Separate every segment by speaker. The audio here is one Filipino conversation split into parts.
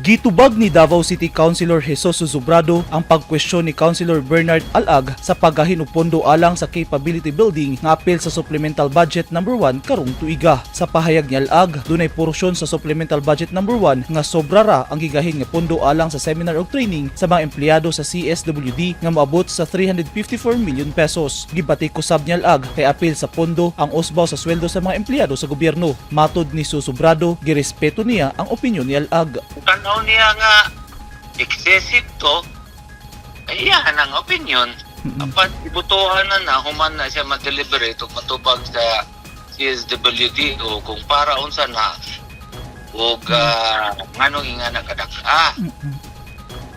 Speaker 1: Gitubag ni Davao City Councilor Jesus Suzubrado ang pagkwestiyon ni Councilor Bernard Alag sa paggahin og pondo alang sa capability building nga apel sa supplemental budget number 1 karong tuiga. Sa pahayag ni Alag, dunay porsyon sa supplemental budget number 1 nga sobra ra ang gigahin nga pondo alang sa seminar ug training sa mga empleyado sa CSWD nga moabot sa 354 million pesos. Gibati kusab ni Alag kay apel sa pondo ang usbaw sa sweldo sa mga empleyado sa gobyerno. Matod ni Susubrado, girespeto niya ang opinyon ni Alag.
Speaker 2: Tanaw niya nga excessive to, ay yan ang opinion. Apat ibutuhan na na, human na siya ma-deliberate o matubag sa CSWD o kung para unsa na o uh, ngano nga nakadaka.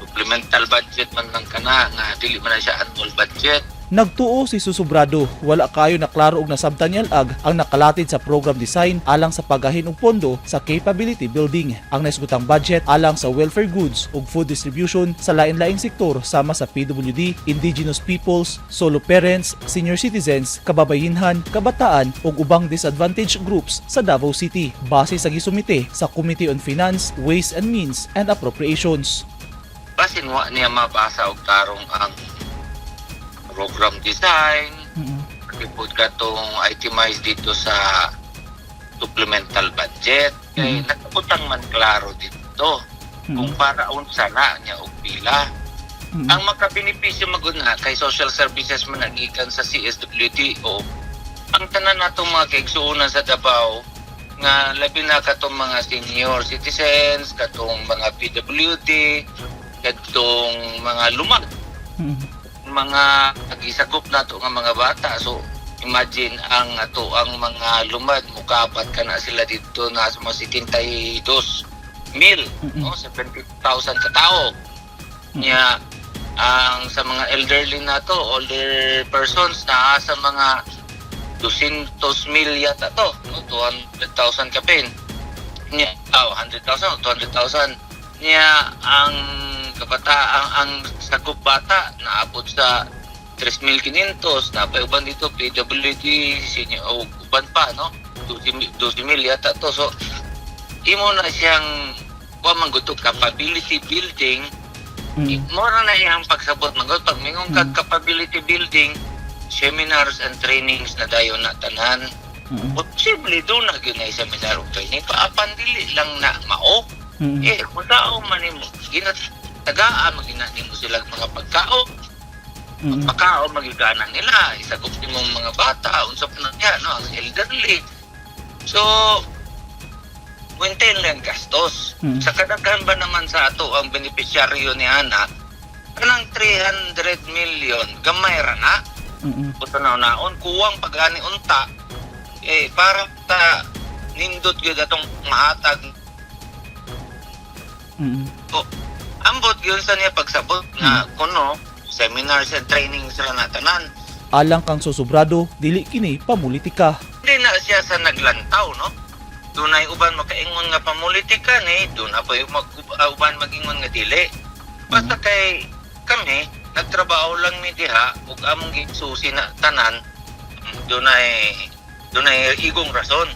Speaker 2: Supplemental budget man lang kana nga dili man na siya annual budget.
Speaker 1: Nagtuo si Susubrado, wala kayo na klaro og nasabtan ni Alag ang nakalatid sa program design alang sa paggahin og pondo sa capability building. Ang naisgutang budget alang sa welfare goods ug food distribution sa lain-laing sektor sama sa PWD, indigenous peoples, solo parents, senior citizens, kababayinhan, kabataan ug ubang disadvantaged groups sa Davao City base sa gisumite sa Committee on Finance, Ways and Means and Appropriations.
Speaker 2: Basin wa niya mabasa og tarong ang program design, Ripod ka tong itemize dito sa supplemental budget. Kay
Speaker 1: Mhm.
Speaker 2: nakabutang man klaro dito kung para unsa na niya og pila. Ang makabenepisyo maguna kay social services man nagikan sa CSWD o. Ang tanan natong mga kaigsuonan sa Davao nga labi na katong mga senior citizens, katong mga PWD, katong mga lumag mga nagisagop nato nga mga bata. So imagine ang ato ang mga lumad mukapat ka na sila dito na sa mga 72 mil no? 70,000 ka tao. Nya ang sa mga elderly nato older persons na sa mga 200 mil yata to no? 200,000 ka pin. Nya oh, 100,000 o 200,000 niya ang kabata ang, ang sagup bata naabot sa 3,500 na pa uban dito PWD senior o uban pa no? 12 mil- 12 mil yata to. So imo na siyang wa man gud capability building. Mo na na iyang pagsabot man gud pag mingong
Speaker 1: Mm.
Speaker 2: capability building seminars and trainings na dayon na tanan. Posible do na gyud na seminar ug training. Paapan dili lang na mao. Eh, kung tao man nimo, ginat tagaan magina nimo sila mga pagkao, pagkao magigana nila, isagop nimong mga bata, unsa pa niya, no, ang elderly. So, maintain lang gastos.
Speaker 1: Mm.
Speaker 2: Sa kadaghan ba naman sa ato ang beneficiaryo ni Ana, kanang 300 million, gamay ra na. Puto na naon, kuwang pagani unta, eh, para ta nindot gyud atong mahatag ambot yun sa niya pagsabot nga kuno seminars and trainings ra na tanan.
Speaker 1: Alang kang susubrado, dili kini pamulitika.
Speaker 2: hindi na siya sa naglantaw no? Dunay uban makaingon nga pamulitika ni pa yung mag, uh, uban magingon nga dili. Basta kay kami nagtrabaho lang mi diha ug among gisusi na tanan dunay dunay igong rason.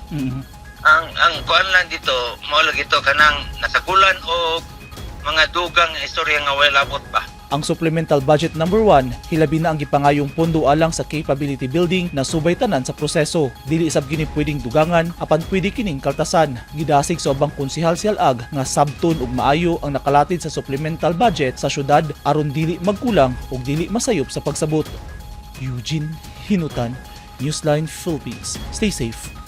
Speaker 2: Ang ang kuan lang dito mao lagi to kanang nasakulan o mga dugang istorya nga wala labot ba
Speaker 1: Ang supplemental budget number 1, hilabi na ang gipangayong pondo alang sa capability building na subay tanan sa proseso. Dili isab gini pwedeng dugangan apan pwede kining kaltasan. Gidasig sa ubang konsihal si Alag nga sabton ug maayo ang nakalatid sa supplemental budget sa syudad aron dili magkulang ug dili masayop sa pagsabot. Eugene Hinutan, Newsline Philippines. Stay safe.